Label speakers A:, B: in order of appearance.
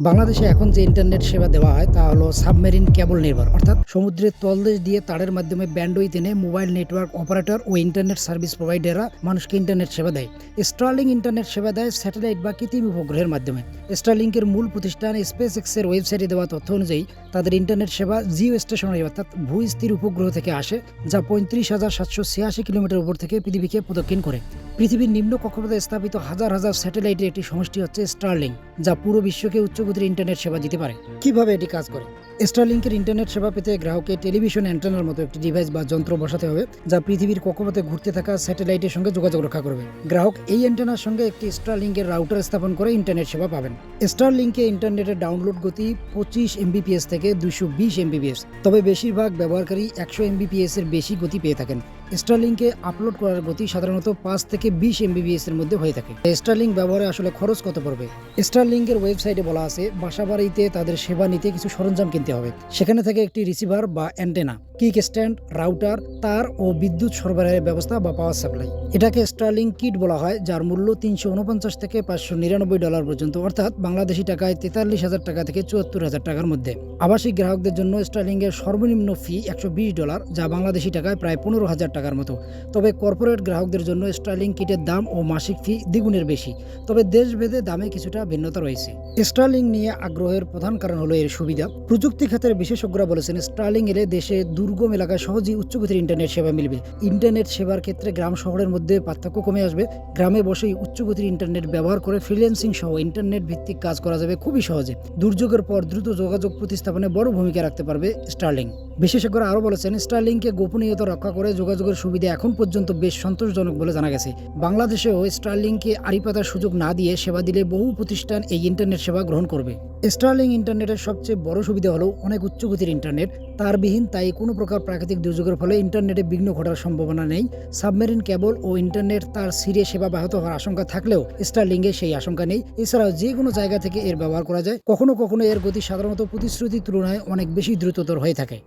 A: বাংলাদেশে এখন যে ইন্টারনেট সেবা দেওয়া হয়, তা হলো সাবমেরিন কেবল নির্ভর। অর্থাৎ সমুদ্রের তলদেশ দিয়ে তারের মাধ্যমে ব্যান্ডউইথ এনে মোবাইল নেটওয়ার্ক অপারেটর ও ইন্টারনেট সার্ভিস প্রোভাইডাররা মানুষকে ইন্টারনেট সেবা দেয়। স্টারলিং ইন্টারনেট সেবা দেয় স্যাটেলাইট বা কৃত্রিম উপগ্রহের মাধ্যমে। স্টারলিংকের মূল প্রতিষ্ঠান স্পেস এক্সের ওয়েবসাইটে দেওয়া তথ্য অনুযায়ী, তাদের ইন্টারনেট সেবা জিও স্টেশনারি, অর্থাৎ ভূস্থির উপগ্রহ থেকে আসে, যা পঁয়ত্রিশ হাজার সাতশো ছিয়াশি কিলোমিটার উপর থেকে পৃথিবীকে প্রদক্ষিণ করে। পৃথিবীর নিম্ন কক্ষপথে স্থাপিত হাজার হাজার স্যাটেলাইটের একটি সমষ্টি হচ্ছে স্টারলিং, যা পুরো বিশ্বকে উচ্চগতির ইন্টারনেট সেবা দিতে পারে। কীভাবে এটি কাজ করে? স্টারলিংকের ইন্টারনেট সেবা পেতে গ্রাহককে টেলিভিশন অ্যান্টেনার মতো একটি ডিভাইস বা যন্ত্র বসাতে হবে, যা পৃথিবীর কক্ষপথে ঘুরতে থাকা স্যাটেলাইটের সঙ্গে যোগাযোগ রক্ষা করবে। গ্রাহক এই অ্যান্টেনার সঙ্গে একটি স্টারলিংকের রাউটার স্থাপন করে ইন্টারনেট সেবা পাবেন। স্টারলিংকে ইন্টারনেটের ডাউনলোড গতি পঁচিশ এমবিপিএস থেকে দুশো বিশ এমবিপিএস তবে বেশিরভাগ ব্যবহারকারী একশো এমবিপিএস এর বেশি গতি পেয়ে থাকেন। স্টারলিংকে আপলোড করার গতি সাধারণত পাঁচ থেকে বিশ এমবিবিএস এর মধ্যে হয়ে থাকে। স্টারলিং ব্যবহারে আসলে খরচ কত পড়বে? স্টারলিংকের ওয়েবসাইটে বলা আছে, বাসাবাড়িতে তাদের সেবা নিতে কিছু সরঞ্জাম কিনতে হবে। সেখানে থেকে একটি রিসিভার বা অ্যান্টেনা কিক স্ট্যান্ড রাউটার তার ও বিদ্যুৎ সরবরাহের ব্যবস্থা বা পাওয়ার সাপ্লাই এটাকে স্টারলিং কিট বলা হয়, যার মূল্য তিনশো উনপঞ্চাশ থেকে পাঁচশো নিরানব্বই ডলার পর্যন্ত, অর্থাৎ বাংলাদেশি টাকায় তেতাল্লিশ হাজার টাকা থেকে চুয়াত্তর হাজার টাকার মধ্যে। আবাসিক গ্রাহকদের জন্য স্টারলিং এর সর্বনিম্ন ফি একশো বিশ ডলার যা বাংলাদেশি টাকায় প্রায় পনেরো হাজার টাকার মতো। তবে কর্পোরেট গ্রাহকদের জন্য স্টারলিং কিটের দাম ও মাসিক ফি দ্বিগুণের বেশি। তবে দেশভেদে দামে কিছুটা ভিন্নতা রয়েছে। স্টারলিং নিয়ে আগ্রহের প্রধান কারণ হলো এর সুবিধা। প্রযুক্তি খাতের বিশেষজ্ঞরা বলেছেন স্টারলিং এলে দেশে দুর্গম এলাকায় সহজেই উচ্চগতির ইন্টারনেট সেবা মিলবে। ইন্টারনেট সেবার ক্ষেত্রে গ্রাম শহরের মধ্যে পার্থক্য কমে আসবে। গ্রামে বসেই উচ্চগতির ইন্টারনেট ব্যবহার করে ফ্রিল্যান্সিং সহ ইন্টারনেট ভিত্তিক কাজ করা যাবে খুবই সহজে। দুর্যোগের পর দ্রুত যোগাযোগ প্রতিস্থাপনে বড় ভূমিকা রাখতে পারবে স্টারলিং বিশেষজ্ঞরা আরও বলেছেন স্টারলিংকে গোপনীয়তা রক্ষা করে যোগাযোগের সুবিধা এখন পর্যন্ত বেশ সন্তোষজনক বলে জানা গেছে। বাংলাদেশেও স্টারলিংকে আড়ি পাতার সুযোগ না দিয়ে সেবা দিলে বহু প্রতিষ্ঠান এই ইন্টারনেট সেবা গ্রহণ করবে। স্টারলিং ইন্টারনেটের সবচেয়ে বড় সুবিধা হলো অনেক উচ্চগতির ইন্টারনেট। তারবিহীন তাই কোনো প্রকার প্রাকৃতিক দুর্যোগের ফলে ইন্টারনেটে বিঘ্ন ঘটার সম্ভাবনা নেই। সাবমেরিন কেবল ও ইন্টারনেট তার সিরে সেবা ব্যাহত হওয়ার আশঙ্কা থাকলেও স্টারলিংয়ে সেই আশঙ্কা নেই। এছাড়াও যে কোনো জায়গা থেকে এর ব্যবহার করা যায়। কখনো কখনো এর গতি সাধারণত প্রতিশ্রুতির তুলনায় অনেক বেশি দ্রুততর হয়ে থাকে।